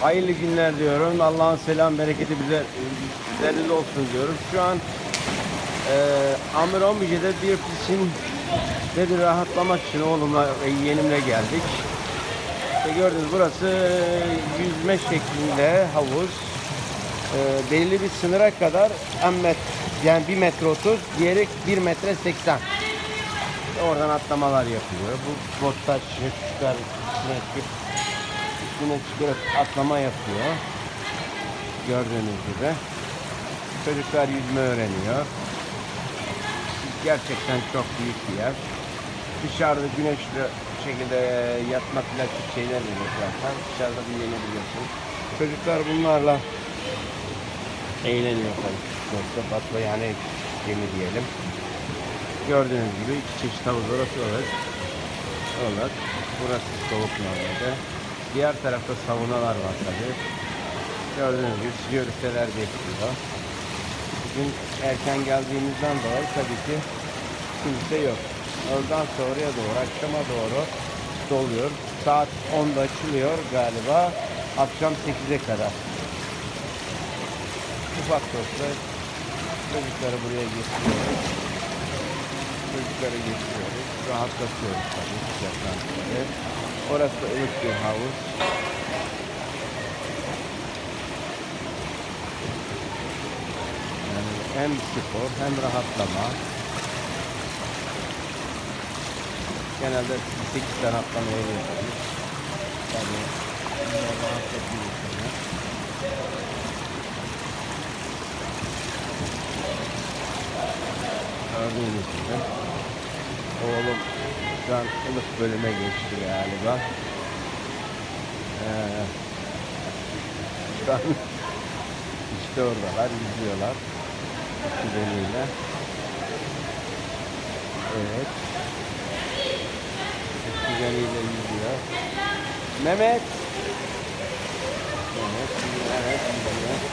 Hayırlı günler diyorum. Allah'ın selam bereketi bize üzerinize olsun diyorum. Şu an e, Amir Ombice'de bir için dedi rahatlamak için oğlumla ve yeğenimle geldik. İşte gördünüz burası yüzme şeklinde havuz. E, belirli bir sınıra kadar emmet yani 1 metre 30, diğeri 1 metre 80. Oradan atlamalar yapılıyor. Bu botta çocuklar üstüne çıkıp atlama yapıyor. Gördüğünüz gibi. Çocuklar yüzme öğreniyor. Gerçekten çok büyük bir yer. Dışarıda güneşli şekilde yatma plastik şeyler veriyor zaten. Dışarıda dinlenebiliyorsunuz. Çocuklar bunlarla eğleniyor tabii. Yoksa batma yani gemi diyelim. Gördüğünüz gibi iki çeşit havuz orası olarak. Olarak. Burası soğuk normalde. Diğer tarafta savunalar var tabii. Gördüğünüz gibi siyorüsteler bekliyor. Bugün erken geldiğimizden dolayı tabii ki kimse yok. Oradan sonraya doğru, akşama doğru doluyor. Saat 10'da açılıyor galiba. Akşam 8'e kadar. Ufak dostlar çocukları buraya getiriyoruz. Çocukları getiriyoruz. Rahatlatıyoruz tabii sıcaktan. Orası da ılık bir havuz. Yani hem spor hem rahatlama. Genelde 8 tane atlamaya yapıyoruz. Yani rahatlatıyor insanı. Gördüğünüz gibi. Oğlum şu an ılık bölüme geçti galiba. Ee, şu an işte oradalar, izliyorlar. Kuzeniyle. Evet. Kuzeniyle izliyor. Mehmet! Mehmet, Mehmet izliyor.